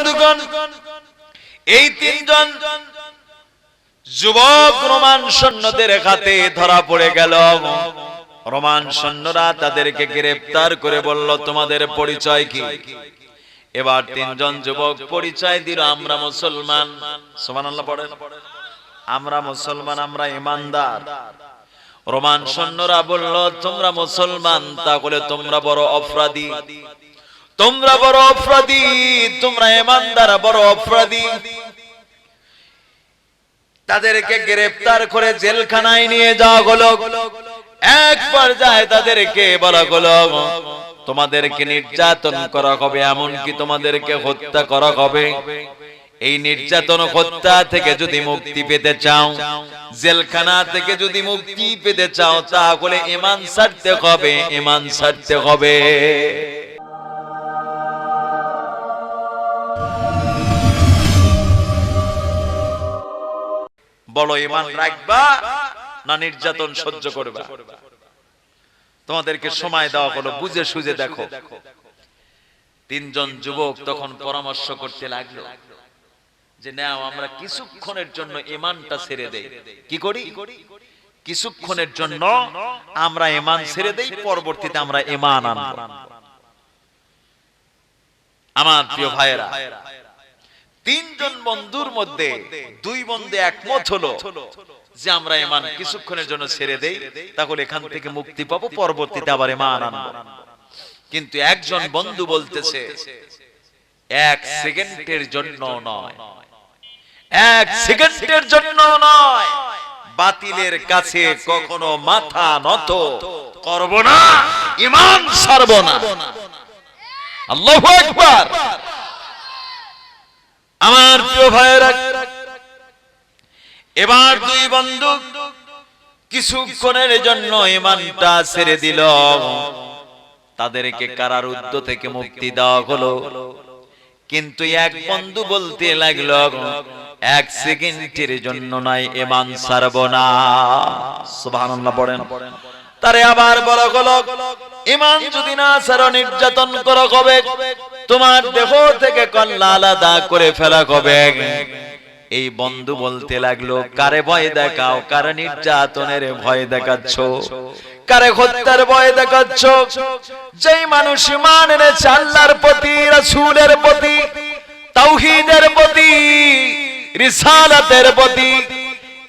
বন্ধুগণ, এই তিনজন যুবক রোমান সৈন্যদের হাতে ধরা পড়ে গেল। রোমান সৈন্যরা তাদেরকে গ্রেফতার করে বলল, তোমাদের পরিচয় কি? এবার তিনজন যুবক, পরিচয় দিল, আমরা মুসলমান। সুবহানাল্লাহ পড়েন। আমরা মুসলমান, আমরা ইমানদার। রোমান সৈন্যরা বলল, তোমরা মুসলমান, তাহলে তোমরা বড় অপরাধী। তোমরা বড় অপরাধী, তোমরা ইমানদার, বড় অপরাধী। তাদেরকে গ্রেফতার করে জেলখানায় নিয়ে যাওয়া হলো এক পর্যায়ে তাদেরকে বলা হলো তোমাদেরকে নির্যাতন করা হবে, এমনকি তোমাদেরকে হত্যা করা হবে। এই নির্যাতন হত্যা থেকে যদি মুক্তি পেতে চাও, জেলখানা থেকে যদি মুক্তি পেতে চাও, তাহলে ইমান ছাড়তে হবে, ইমান ছাড়তে হবে। বলো ইমান রাখবা না নির্যাতন সহ্য করবা। তোমাদেরকে সময় দেওয়া হলো, বুঝে সুঝে দেখো। তিনজন যুবক তখন পরামর্শ করতে লাগল যে, নাও, আমরা কিছুক্ষণের জন্য ইমানটা ছেড়ে দেই। কি করি? কিছুক্ষণের জন্য আমরা ইমান ছেড়ে দেই, পরবর্তীতে আমরা ইমান আনব। আমার প্রিয় ভাইয়েরা তিনজন বন্ধুর মধ্যে দুই বন্ধু একমত হলো যে আমরা ইমান কিছুক্ষণের জন্য ছেড়ে দেই, তাহলে এখান থেকে মুক্তি পাবো, পরবর্তীতে আবার ইমান আনব। কিন্তু একজন বন্ধু বলতেছে, এক সেকেন্ডের জন্য নয়। এক সেকেন্ডের জন্য নয়। বাতিলের কাছে কখনো মাথা নত করব না ইমান ছাড়ব না। আল্লাহু আকবার। আমার প্রিয় ভাইয়েরা, এবার দুই বন্ধু কিছুক্ষণের জন্য ইমানটা ছেড়ে দিল। তাদেরকে কারার কারারুদ্ধ থেকে মুক্তি দেওয়া হলো। কিন্তু এক বন্ধু বলতে লাগল, এক সেকেন্ডের জন্য নাই এমান ছাড়ব না। পড়েন তারে আবার বলা হলো ইমান যদি না ছাড়ো নির্যাতন করা হবে তোমার দেহ থেকে কল্লা আলাদা করে ফেলা হবে এই বন্ধু বলতে লাগল, কারে ভয় দেখাও? কারে নির্যাতনের ভয় দেখাচ্ছ? কারে হত্যার ভয় দেখাচ্ছ? যেই মানুষ ইমান এনেছে আল্লাহর প্রতি, রাসূলের প্রতি, তাওহীদের প্রতি, রিসালাতের প্রতি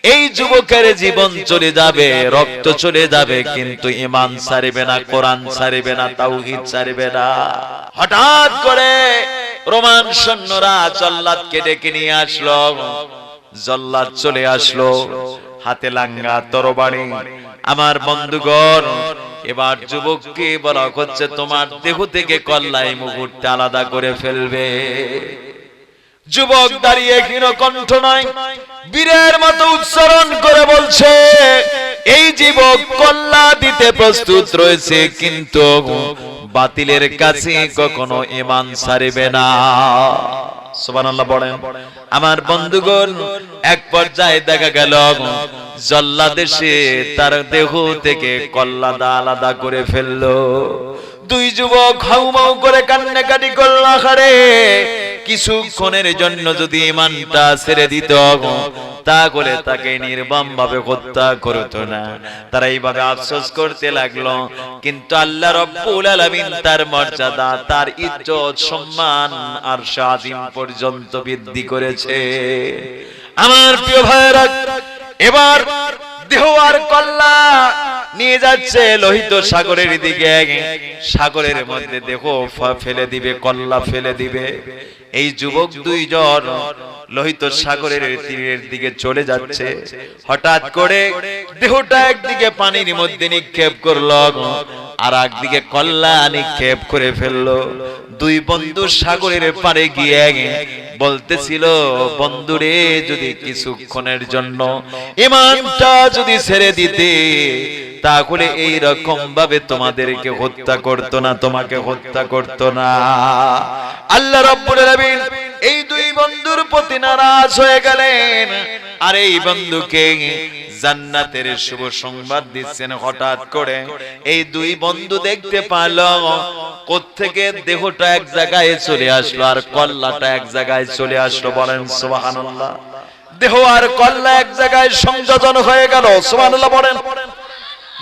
এই যুবকের জীবন চলে যাবে, রক্ত চলে যাবে, কিন্তু ইমান ছাড়বে না, কোরআন ছাড়বে না, তাওহীদ ছাড়বে না। হঠাৎ করে রোমান সৈন্যরা জল্লাদকে ডেকে নিয়ে আসলো। জল্লাদ চলে আসলো, হাতে লাঙ্গা, তরবারি। আমার বন্ধুগণ, এবার যুবককে বলা হচ্ছে, তোমার দেহ থেকে কল্লাই মুহূর্তে আলাদা করে ফেলবে। যুবক দাঁড়িয়ে ক্ষীণ কণ্ঠ নয়, বীরের মতো উচ্চারণ করে বলছে, এই যুবক কল্লা দিতে প্রস্তুত রয়েছে, কিন্তু বাতিলের কাছে কখনো ইমান ছাড়বে না। সুবহানাল্লাহ বলেন। আমার বন্ধুগণ, এক পর্যায়ে দেখা গেল জল্লাদেশে তার দেহ থেকে কল্লাদা আলাদা করে ফেলল। দুই যুবক হাউমাউ করে কান্নাকাটি করল আখারে কিছুক্ষণের জন্য যদি ইমানটা ছেড়ে দিত তাহলে তাকে নির্বাম ভাবে হত্যা করতো না। তারা এইভাবে আফসোস করতে লাগল। কিন্তু আল্লাহ রব্বুল আলামিন তার মর্যাদা, তার ইজ্জত, সম্মান আর স্বাধীন পর্যন্ত বৃদ্ধি করেছে। আমার প্রিয় ভাইয়েরা, এবার দেহ আর কল্লা নিয়ে যাচ্ছে লোহিত সাগরের দিকে। সাগরের মধ্যে ফ- ফেলে দিবে, কল্লা ফেলে দিবে। এই যুবক দুইজন লোহিত সাগরের তীরের দিকে চলে যাচ্ছে। হঠাৎ করে দেহটা একদিকে পানির মধ্যে নিক্ষেপ করল আর একদিকে কল্লা নিক্ষেপ করে ফেলল। দুই বন্ধু সাগরের পারে গিয়ে বলতেছিল বন্ধুরে যদি কিছুক্ষণের জন্য ইমানটা যদি ছেড়ে দিতে তাহলে এই রকম ভাবে তোমাদেরকে হত্যা করতো না তোমাকে হত্যা করতো না। আল্লাহ রব্বুল আলামিন এই দুই বন্ধুর প্রতি নারাজ হয়ে গেলেন। আর এই বন্ধুকে জান্নাতের শুভ সংবাদ দিচ্ছেন হঠাৎ করে। এই দুই বন্ধু দেখতে পাল কোত্থেকে দেহটা এক জায়গায় চলে আসলো আর কল্লাটা এক জায়গায় চলে আসলো বলেন, সুবহানাল্লাহ। দেহ আর কল্লা এক জায়গায় সংযোজন হয়ে গেল, সুবহানাল্লাহ বলেন।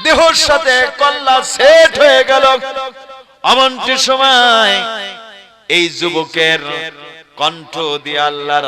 দেহর সাথে কল্লা সেট হয়ে গেল। এমনটি সময় এই যুবকের কণ্ঠ দিয়ে আল্লাহর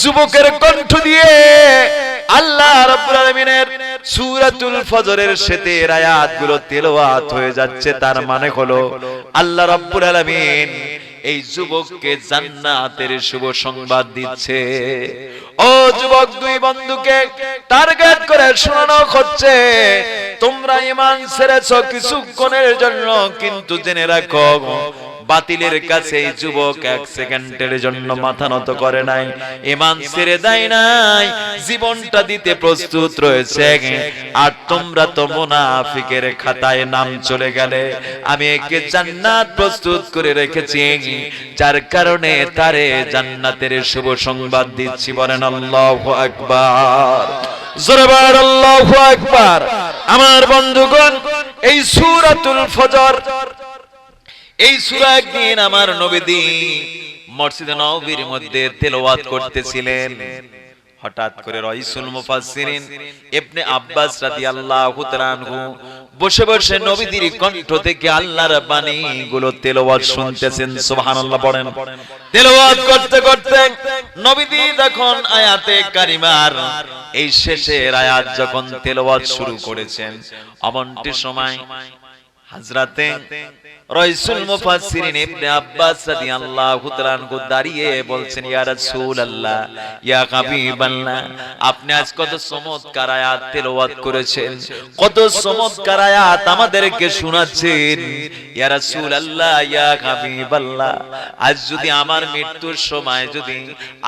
যুবকের কণ্ঠ দিয়ে আল্লাহ আলামিনের সূরাতুল ফজরের শেতের আয়াতগুলো তেলাওয়াত হয়ে যাচ্ছে। তার মানে হলো আল্লাহ রাব্বুল আলামিন এই যুবককে জান্নাতের শুভ সংবাদ দিচ্ছে। ও যুবক, দুই বন্ধুকে টার্গেট করে শোনানো হচ্ছে, তোমরা ইমান ছেড়েছ কিছুক্ষণের জন্য, কিন্তু জেনে রাখো বাতিলের কাছে এই যুবক এক সেকেন্ডের জন্য মাথা নত করে নাই। ইমান ছেড়ে দেয় নাই। জীবনটা দিতে প্রস্তুত রয়েছে আর তোমরা তো মুনাফিকের খাতায় নাম চলে গেলে। আমি একে জান্নাত প্রস্তুত করে রেখেছি। যার কারণে তারে জান্নাতের শুভ সংবাদ দিচ্ছি বলেন আল্লাহু আকবার। জোরে বলেন আল্লাহু আকবার। আমার বন্ধুগণ এই সূরাতুল ফজর এই সূরা একদিন আমার নবীদি মসজিদে নববীর মধ্যে তেলাওয়াত করতেছিলেন। হঠাৎ করে রাইসুল মুফাসসিরিন ইবনে আব্বাস রাদিয়াল্লাহু তাআলা আনহু বসে বসে নবীদের কণ্ঠ থেকে আল্লাহর বাণী গুলো তেলাওয়াত শুনতেছেন, সুবহানাল্লাহ পড়েন। তেলাওয়াত করতে করতে নবীদি যখন আয়াতে কারিমার এই শেষের আয়াত যখন তেলাওয়াত শুরু করেছেন, এমনটি সময় হাজরাতে রাইসুল মুফাসসিরিন ইবনে আব্বাস রাদিয়াল্লাহু তাআলা আনহু দাঁড়িয়ে বলছেন ইয়া রাসূলুল্লাহ ইয়া হাবিবাল্লাহ আপনি আজ কত চমৎকার আয়াত তেলাওয়াত করেছেন কত চমৎকার আয়াত আমাদেরকে শোনাচ্ছেন ইয়া রাসূলুল্লাহ ইয়া হাবিবাল্লাহ আজ যদি আমার মৃত্যুর সময় যদি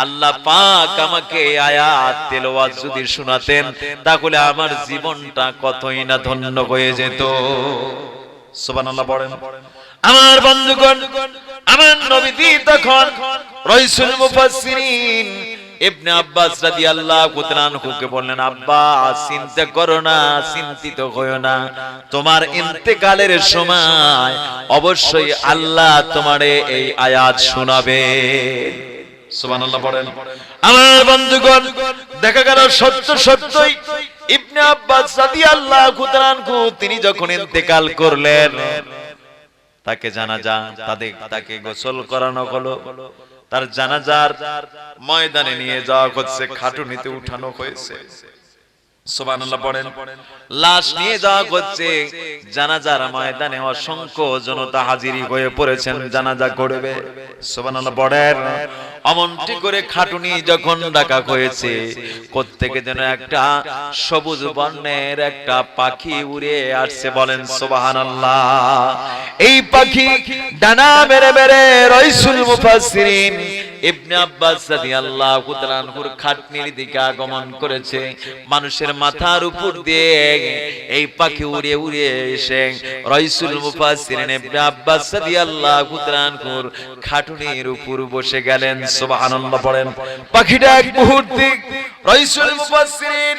আল্লাহ পাক আমাকে আয়াত তেলাওয়াত যদি শোনাতেন তাহলে আমার জীবনটা কতই না ধন্য হয়ে যেত। সুবহানাল্লাহ আমার বন্ধুগণ, আমার নবীজি তখন রাইসুল মুফাসসিরিন ইবনে আব্বাস রাদিয়াল্লাহু তাআলা আনহুকে বললেন চিন্তা করো না, চিন্তিত হয়ো না। তোমার ইন্তেকালের সময় অবশ্যই আল্লাহ তোমারে এই আয়াত শোনাবে তিনি যখন ইন্তেকাল করলেন, তাকে জানাজা, তাদের, তাকে গোসল করানো হলো। তার জানাজার ময়দানে নিয়ে যাওয়া হচ্ছে, খাটুনিতে উঠানো হয়েছে। অসংখ্য জনতা হাজিরি হয়ে পড়েছেন, জানাজা করবে। সুবহানাল্লাহ পড়েন। অমনটি করে খাটুনি যখন ডাকা হয়েছে, কোত্থেকে যেন একটা সবুজ বর্ণের একটা পাখি উড়ে আসছে বলেন সোবাহান এই পাখি ডানা বেড়ে মেরে রইসুল মুফাসসিরিন ইবনে আব্বাস রাদিয়াল্লাহু তাআলা আনহুর খাটনির দিকে আগমন করেছে। মানুষের মাথার উপর দিয়ে এই পাখি উড়ে উড়ে এসে রাইসুল মুফাসসিরিন ইবনে আব্বাস রাদিয়াল্লাহু তাআলা আনহুর খাটুনির উপর বসে গেলেন। সুবহানাল্লাহ, পড়েন। পাখিটা এক মুহূর্তে রাইসুল মুফাসসিরিন